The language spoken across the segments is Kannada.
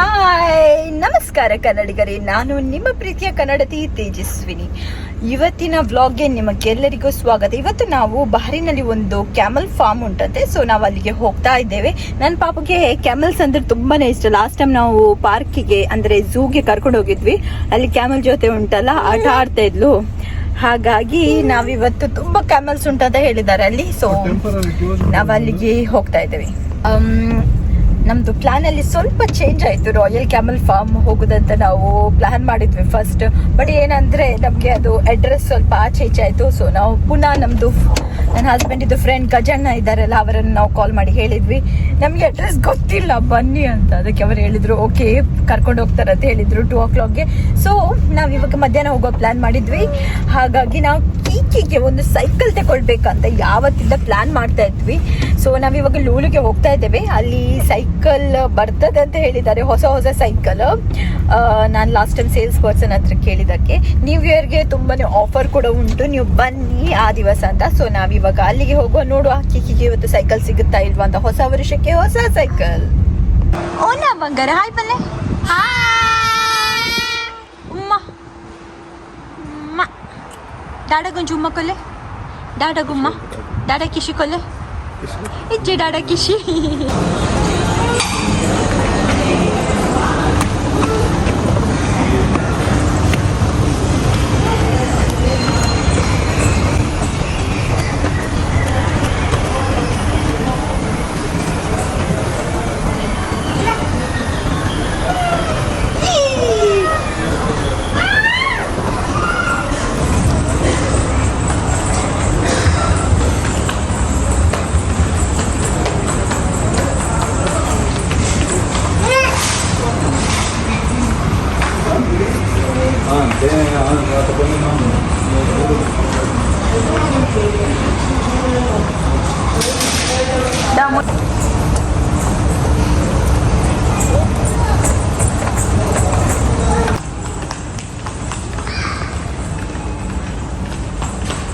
ಹಾಯ್! ನಮಸ್ಕಾರ ಕನ್ನಡಿಗರೇ, ನಾನು ನಿಮ್ಮ ಪ್ರೀತಿಯ ಕನ್ನಡತಿ ತೇಜಸ್ವಿನಿ. ಇವತ್ತಿನ ವ್ಲಾಗ್ಗೆ ನಿಮಗೆಲ್ಲರಿಗೂ ಸ್ವಾಗತ. ಇವತ್ತು ನಾವು ಬಹರಿನಲ್ಲಿ ಒಂದು ಕ್ಯಾಮಲ್ ಫಾರ್ಮ್ ಉಂಟಂತೆ ಸೊ ನಾವು ಅಲ್ಲಿಗೆ ಹೋಗ್ತಾ ಇದ್ದೇವೆ. ನನ್ನ ಪಾಪಗೆ ಕ್ಯಾಮಲ್ಸ್ ಅಂದ್ರೆ ತುಂಬಾನೇ ಇಷ್ಟ. ಲಾಸ್ಟ್ ಟೈಮ್ ನಾವು ಪಾರ್ಕಿಗೆ ಅಂದ್ರೆ ಝೂಗೆ ಕರ್ಕೊಂಡು ಹೋಗಿದ್ವಿ. ಅಲ್ಲಿ ಕ್ಯಾಮಲ್ ಜೊತೆ ಉಂಟಲ್ಲ, ಆಟ ಆಡ್ತಾ ಇದ್ಲು. ಹಾಗಾಗಿ ನಾವಿವತ್ತು ತುಂಬಾ ಕ್ಯಾಮಲ್ಸ್ ಉಂಟಂತ ಹೇಳಿದ್ದಾರೆ ಅಲ್ಲಿ. ಸೊ ನಾವು ಅಲ್ಲಿಗೆ ಹೋಗ್ತಾ ಇದ್ದೇವೆ. ಪ್ಲಾನ್ ಅಲ್ಲಿ ಸ್ವಲ್ಪ ಚೇಂಜ್ ಆಯ್ತು. ರಾಯಲ್ ಕ್ಯಾಮಲ್ ಫಾರ್ಮ್ ಹೋಗುದಂತ ನಾವು ಪ್ಲಾನ್ ಮಾಡಿದ್ವಿ ಫಸ್ಟ್ ಬಟ್ ಏನಂದ್ರೆ ನಮಗೆ ಅದು ಅಡ್ರೆಸ್ ಸ್ವಲ್ಪ ಈಚೆ ಆಯ್ತು. ಸೊ ನಾವು ಪುನಃ ನಮ್ದು ನನ್ನ ಹಸ್ಬೆಂಡ್ ಇದು ಫ್ರೆಂಡ್ ಗಜಣ್ಣ ಇದ್ದಾರಲ್ಲ, ಅವರನ್ನು ನಾವು ಕಾಲ್ ಮಾಡಿ ಹೇಳಿದ್ವಿ. ನಮಗೆ ಅಡ್ರೆಸ್ ಗೊತ್ತಿಲ್ಲ, ಬನ್ನಿ ಅಂತ ಅದಕ್ಕೆ ಅವರು ಹೇಳಿದರು. ಓಕೆ ಕರ್ಕೊಂಡು ಹೋಗ್ತಾರೆ ಅಂತ ಹೇಳಿದರು ಟೂ ಓ ಕ್ಲಾಕ್ಗೆ ಸೊ ನಾವು ಇವಾಗ ಮಧ್ಯಾಹ್ನ ಹೋಗೋ ಪ್ಲಾನ್ ಮಾಡಿದ್ವಿ. ಹಾಗಾಗಿ ನಾವು ಕೀಕಿಗೆ ಒಂದು ಸೈಕಲ್ ತಗೊಳ್ಬೇಕಂತ ಯಾವತ್ತಿಂದ ಪ್ಲಾನ್ ಮಾಡ್ತಾ ಇದ್ವಿ. ಸೊ ನಾವಿವಾಗ ಲೂಲುಗೆ ಹೋಗ್ತಾ ಇದ್ದೇವೆ. ಅಲ್ಲಿ ಸೈಕಲ್ ಬರ್ತದೆ ಅಂತ ಹೇಳಿದ್ದಾರೆ. ಹೊಸ ಹೊಸ ಸೈಕಲ್. ನಾನು ಲಾಸ್ಟ್ ಟೈಮ್ ಸೇಲ್ಸ್ ಪರ್ಸನ್ ಹತ್ರ ಕೇಳಿದಕ್ಕೆ ನ್ಯೂ ಇಯರ್ಗೆ ತುಂಬಾನೇ ಆಫರ್ ಕೂಡ ಉಂಟು. ನೀವು ಬನ್ನಿ ಆ ದಿವಸ ಅಂತ. ಸೊ ನಾವಿವಾಗ ಅಲ್ಲಿಗೆ ಹೋಗುವ. ನೋಡುವ ಕಿಕ್ಕಿಗೆ ಇವತ್ತು ಸೈಕಲ್ ಸಿಗುತ್ತಾ ಇಲ್ವಾ ಅಂತ. ಹೊಸ ವರ್ಷಕ್ಕೆ ಹೊಸ ಸೈಕಲ್. ಓನಾ ಬಂಗಾರ. ಹಾಯ್ ಬಲ್ಲೆ ಉಮ್ಮ ডাডা গুঞ্জুম্ম করলে ডাডা গুম্মা ডাডা কিসি করলে এই যে ডাডা কিসি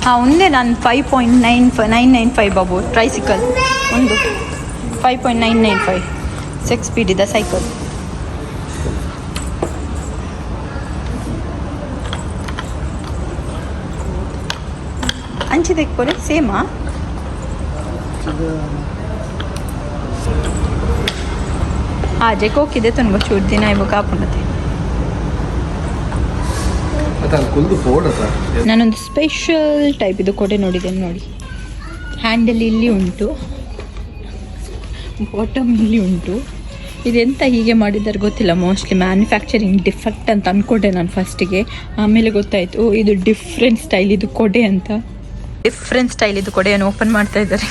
ಹಾಂ, ಒಂದೇ ನಾನು five point nine five nine nine five Babu tricycle ಒಂದು. Five point nine nine five six speed ಇದೆ ಸೈಕಲ್ ಅಂಚಿದೆ ಕೊರೆ ಸೇಮಾ ಹಾಂ ಜೆಕೋಕಿದೆ ತುಂಬ ಚೂರು ದಿನ ಇವಾಗ ಕಾಪುಂಡತೆ ನಾನೊಂದು ಸ್ಪೆಷಲ್ ಟೈಪ್ ಇದು ಕೊಡೆ ನೋಡಿದ್ದೇನೆ ನೋಡಿ. ಹ್ಯಾಂಡಲ್ ಇಲ್ಲಿ ಉಂಟು. ಬಾಟಮ್ ಇಲ್ಲಿ ಉಂಟು. ಇದೆಂತ ಹೀಗೆ ಮಾಡಿದ್ದಾರೆ ಗೊತ್ತಿಲ್ಲ. ಮೋಸ್ಟ್ಲಿ ಮ್ಯಾನುಫ್ಯಾಕ್ಚರಿಂಗ್ ಡಿಫೆಕ್ಟ್ ಅಂತ ಅಂದ್ಕೊಂಡೆ ನಾನು ಫಸ್ಟಿಗೆ ಆಮೇಲೆ ಗೊತ್ತಾಯಿತು. ಇದು ಡಿಫ್ರೆಂಟ್ ಸ್ಟೈಲ್ ಇದು ಕೊಡೆ ಅಂತ. ಡಿಫ್ರೆಂಟ್ ಸ್ಟೈಲ್ ಇದು ಕೊಡೆಯನ್ನು ಓಪನ್ ಮಾಡ್ತಾ ಇದ್ದಾರೆ.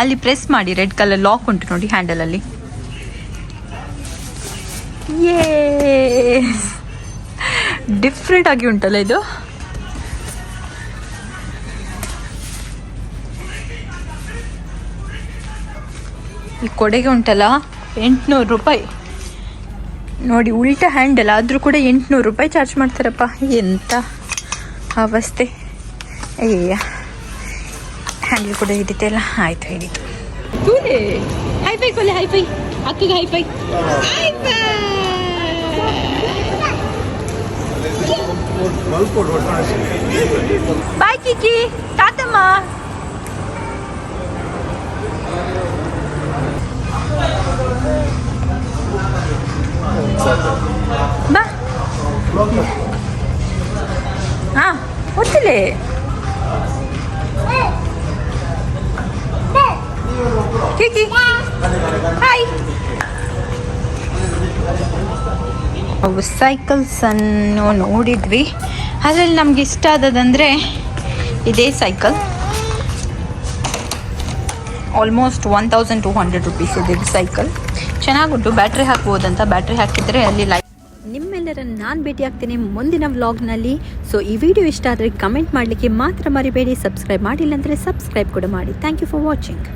ಅಲ್ಲಿ ಪ್ರೆಸ್ ಮಾಡಿ ರೆಡ್ ಕಲರ್ ಲಾಕ್ ಉಂಟು ನೋಡಿ ಹ್ಯಾಂಡಲಲ್ಲಿ ಯೇ ಡಿಫ್ರೆಂಟ್ ಆಗಿ ಉಂಟಲ್ಲ ಇದು? ಈ ಕೊಡೆಗೆ ಉಂಟಲ್ಲ? ಎಂಟುನೂರು ರೂಪಾಯಿ. ನೋಡಿ ಉಲ್ಟ ಹ್ಯಾಂಡಲ್ ಆದರೂ ಕೂಡ ಎಂಟುನೂರು ರೂಪಾಯಿ ಚಾರ್ಜ್ ಮಾಡ್ತಾರಪ್ಪ. ಎಂತ ಅವಸ್ಥೆ. ಅಯ್ಯ ಹ್ಯಾಂಡಲ್ ಕೂಡ ಹಿಡಿತಲ್ಲ ಆಯ್ತು ಹಿಡಿತು. ಹೈಫೈ ಕೊಲೆ hifi hi hifi ಬಾಯ್ ಕಿಕಿ ತಾತಮ್ಮ ಬಾ ಹಾ ಗೊತ್ತಿಲ್ಲೇ ಕಿಕಿ ಹಾಯ್ ಅವು ಸೈಕಲ್ಸ್ ಅನ್ನು ನೋಡಿದ್ವಿ. ಅದರಲ್ಲಿ ನಮ್ಗೆ ಇಷ್ಟ ಆದದಂದರೆ ಇದೇ cycle almost one thousand two hundred rupees ಇದೆ ಸೈಕಲ್ ಚೆನ್ನಾಗುಂಟು ಬ್ಯಾಟ್ರಿ ಹಾಕ್ಬೋದಂತ. ಬ್ಯಾಟ್ರಿ ಹಾಕಿದರೆ ಅಲ್ಲಿ ಲೈಕ್ ನಿಮ್ಮೆಲ್ಲರನ್ನು ನಾನು ಭೇಟಿ ಆಗ್ತೀನಿ ಮುಂದಿನ ವ್ಲಾಗ್ನಲ್ಲಿ ಸೊ ಈ ವಿಡಿಯೋ ಇಷ್ಟ ಆದರೆ ಕಮೆಂಟ್ ಮಾಡಲಿಕ್ಕೆ ಮಾತ್ರ ಮರಿಬೇಡಿ. ಸಬ್ಸ್ಕ್ರೈಬ್ ಮಾಡಿಲ್ಲ ಅಂದರೆ ಸಬ್ಸ್ಕ್ರೈಬ್ ಕೂಡ ಮಾಡಿ. Thank you for watching